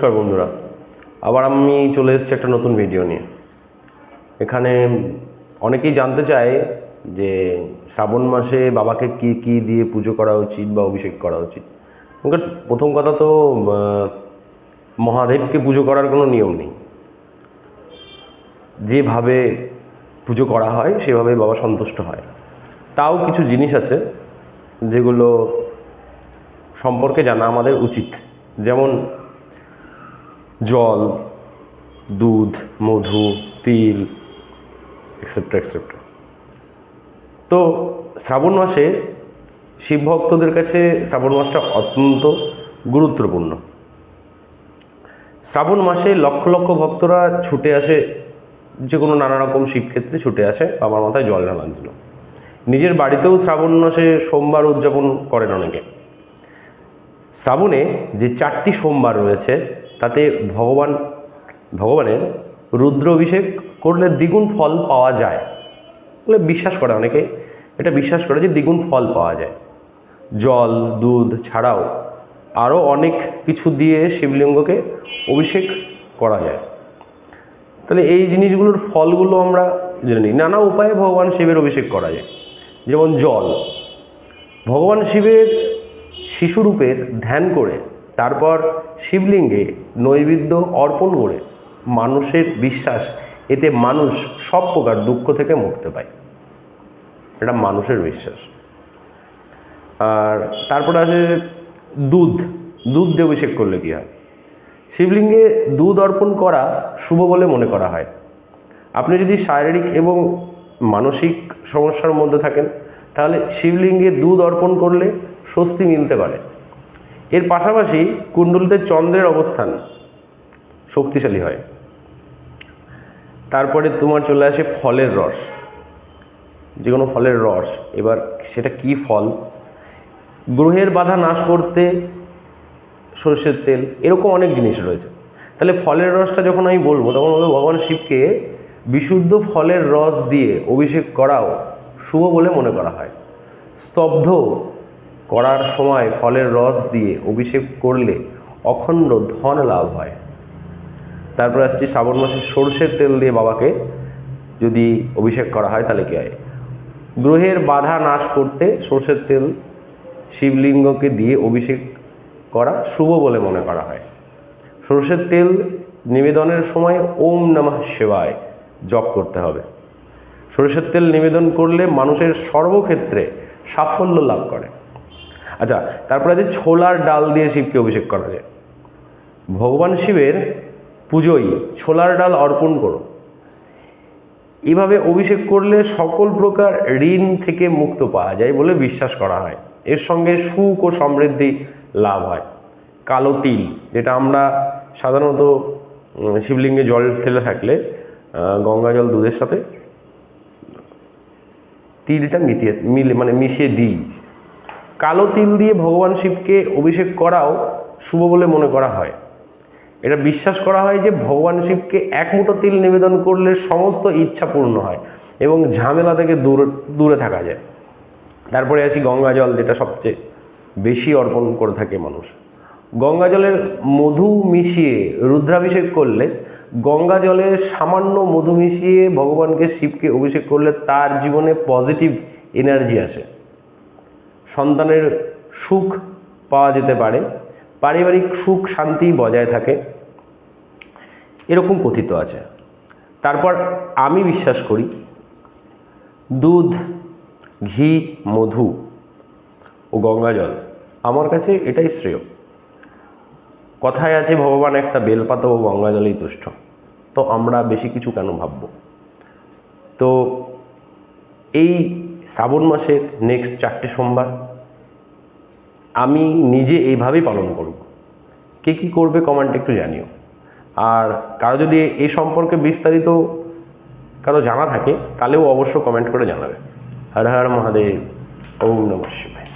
নমস্কার বন্ধুরা। আবার আমি চলে এসেছি একটা নতুন ভিডিও নিয়ে। এখানে অনেকেই জানতে চায় যে শ্রাবণ মাসে বাবাকে কি কি দিয়ে পুজো করা উচিত বা অভিষেক করা উচিত। প্রথম কথা তো মহাদেবকে পুজো করার কোনো নিয়ম নেই। যেভাবে পুজো করা হয় সেভাবে বাবা সন্তুষ্ট হয়। তাও কিছু জিনিস আছে যেগুলো সম্পর্কে জানা আমাদের উচিত। যেমন জল, দুধ, মধু, তিল এক্সেট্রা এক্সেট্রা তো শ্রাবণ মাসে শিব ভক্তদের কাছে শ্রাবণ মাসটা অত্যন্ত গুরুত্বপূর্ণ। শ্রাবণ মাসে লক্ষ লক্ষ ভক্তরা ছুটে আসে যে কোনো নানা রকম শিবক্ষেত্রে ছুটে আসে, বাবার মাথায় জল ঢালার জন্য। নিজের বাড়িতেও শ্রাবণ মাসে সোমবার উদযাপন করেন অনেকে। শ্রাবণে যে চারটি সোমবার রয়েছে তাতে ভগবান, ভগবানের রুদ্র অভিষেক করলে দ্বিগুণ ফল পাওয়া যায়। বলে বিশ্বাস করে, অনেকে এটা বিশ্বাস করে যে দ্বিগুণ ফল পাওয়া যায়। জল, দুধ ছাড়াও আরও অনেক কিছু দিয়ে শিবলিঙ্গকে অভিষেক করা যায়। তাহলে এই জিনিসগুলোর ফলগুলো আমরা জেনে নিই। নানা উপায়ে ভগবান শিবের অভিষেক করা যায়। যেমন জল। ভগবান শিবের শিশুরূপের ধ্যান করে তারপর শিবলিঙ্গে নৈবেদ্য অর্পণ করে মানুষের বিশ্বাস, এতে মানুষ সব প্রকার দুঃখ থেকে মুক্তি পায়। এটা মানুষের বিশ্বাস। আর তারপরে আছে দুধ। দুধ অভিষেক করলে কী হয়? শিবলিঙ্গে দুধ অর্পণ করা শুভ বলে মনে করা হয়। আপনি যদি শারীরিক এবং মানসিক সমস্যার মধ্যে থাকেন, তাহলে শিবলিঙ্গে দুধ অর্পণ করলে স্বস্তি মিলতে পারে। এর পাশাপাশি কুণ্ডলিতে চন্দ্রের অবস্থান শক্তিশালী হয়। তারপরে তোমার চলে আসে ফলের রস। যে কোনো ফলের রস। এবার সেটা কি ফল? গ্রহের বাধা নাশ করতে সর্ষের তেল, এরকম অনেক জিনিস রয়েছে। তাহলে ফলের রসটা যখন আমি বলব, তখন বলব ভগবান শিবকে বিশুদ্ধ ফলের রস দিয়ে অভিষেক করাও শুভ বলে মনে করা হয়। স্তব্ধ করার সময় ফলের রস দিয়ে অভিষেক করলে অখণ্ড ধন লাভ হয়। তারপর আসছি শ্রাবণ মাসে সর্ষের তেল দিয়ে বাবাকে যদি অভিষেক করা হয় তাহলে কী হয়? গ্রহের বাধা নাশ করতে সর্ষের তেল শিবলিঙ্গকে দিয়ে অভিষেক করা শুভ বলে মনে করা হয়। সর্ষের তেল নিবেদনের সময় ওম নমঃ সেবায় জপ করতে হবে। সরষের তেল নিবেদন করলে মানুষের সর্বক্ষেত্রে সাফল্য লাভ করে। আচ্ছা তারপরে আছে ছোলার ডাল দিয়ে শিবকে অভিষেক করা যায়। ভগবান শিবের পুজোয় ছোলার ডাল অর্পণ করো। এভাবে অভিষেক করলে সকল প্রকার ঋণ থেকে মুক্ত পাওয়া যায় বলে বিশ্বাস করা হয়। এর সঙ্গে সুখ ও সমৃদ্ধি লাভ হয়। কালো তিল, যেটা আমরা সাধারণত শিবলিঙ্গে জল ফেলে থাকলে গঙ্গা জল দুধের সাথে তিলটা মিটিয়ে, মিলে মানে মিশিয়ে দিই। কালো তিল দিয়ে ভগবান শিবকে অভিষেক করাও শুভ বলে মনে করা হয়। এটা বিশ্বাস করা হয় যে ভগবান শিবকে এক মুঠো তিল নিবেদন করলে সমস্ত ইচ্ছা পূর্ণ হয় এবং ঝামেলা থেকে দূরে দূরে থাকা যায়। তারপরে আসি গঙ্গা জল, যেটা সবচেয়ে বেশি অর্পণ করে থাকে মানুষ। গঙ্গা জলের মধু মিশিয়ে রুদ্রাভিষেক করলে, গঙ্গা জলে সামান্য মধু মিশিয়ে ভগবানকে শিবকে অভিষেক করলে তার জীবনে পজিটিভ এনার্জি আসে। সন্তানের সুখ পাওয়া যেতে পারে, পারিবারিক সুখ শান্তি বজায় থাকে, এরকম কথিত আছে। তারপর আমি বিশ্বাস করি, দুধ, ঘি, মধু ও গঙ্গা জল আমার কাছে এটাই শ্রেয়। কথায় আছে, ভগবান একটা বেলপাতা ও গঙ্গা জলেই তুষ্ট। তো আমরা বেশি কিছু কেন ভাববো? তো এই শ্রাবণ মাসের নেক্সট চারটে সোমবার। আমি নিজে এইভাবেই পালন করব। কে কী করবে কমেন্ট একটু জানিও। আর কারও যদি এই সম্পর্কে বিস্তারিত কারও জানা থাকে, তাহলেও অবশ্য কমেন্ট করে জানাবে। হর হর মহাদেব, ওম নমঃ শিবায়।